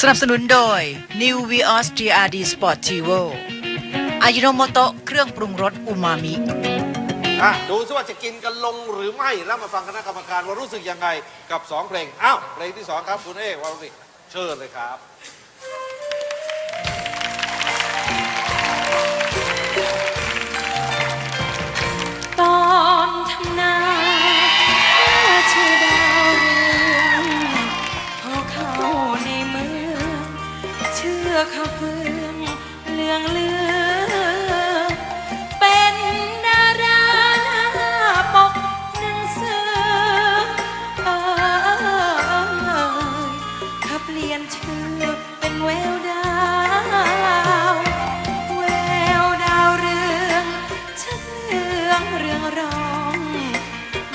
สนับสนุนโดย New Vios GRD Sportivo อายุโนโมโตะเครื่องปรุงรสอูมามิ อะดูซิว่าจะกินกันลงหรือไม่แล้วมาฟังคณะกรรมการว่ารู้สึกยังไงกับ 2 เพลง อ้าว เพลงที่ 2 ครับ คุณเอวารุณิเชิญเลยครับ เชื่อข้าเฟืองเลืองเลืองเป็นดาราหน้าปกหนังสือเอ่ยข้าเปลี่ยนชื่อเป็นแววดาวแววดาวเรืองชักเรื่องเรื่องร้อง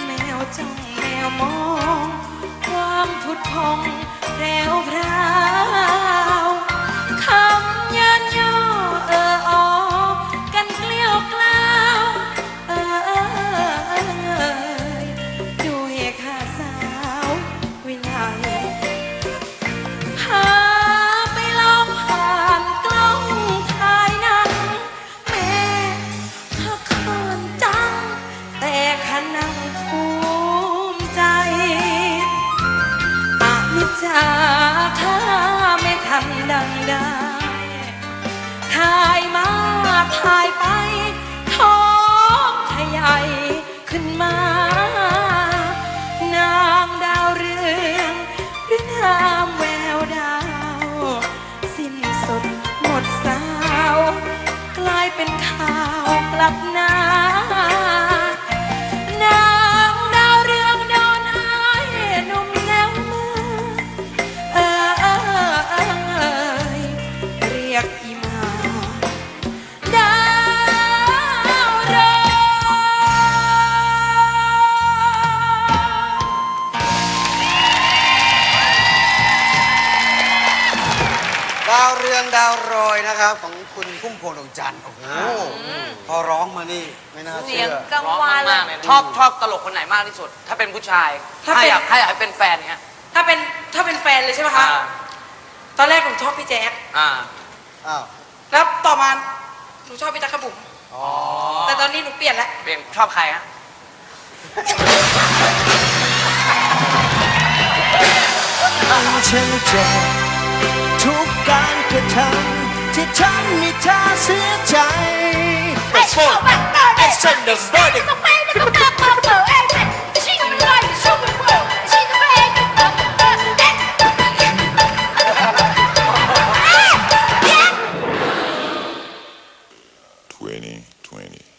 แมวจ้องแมวมอง ความผุดพองแพรวพราว หายไปท้องทะใหญ่ขึ้นมา นางดาวเรืองหรือนามแววดาว สิ้นสุดหมดสาว กลายเป็นข่าวกลับหนา ดาวเรืองดาวโรยนะครับของคุณพุ่มพวงดวงจันทร์โอ้โหพอร้องมานี่ไม่น่าเสีเชื่ยงอ กังร้องวานเลมายกๆเลยนะชอบชอบตลกคนไหนมากที่สุด ถ้าเป็นผู้ชายถ้าถ้าเป็น อยากถ้าอยากให้เป็นแฟนเนี้ยถ้าเป็นถ้าเป็นแฟนเลยใช่ไหมคะอ่าตอนแรกหนูชอบพี่แจ๊คอ่าอ้าวแล้วต่อมาหนูชอบพี่จักรบุ๋มอ๋อแต่ตอนนี้หนูเปลี่ยนแล้วเป็นชอบใครฮะฉันเจ็บ ทุกการกระทำที่ทำให้เธอเสียใจ 2020.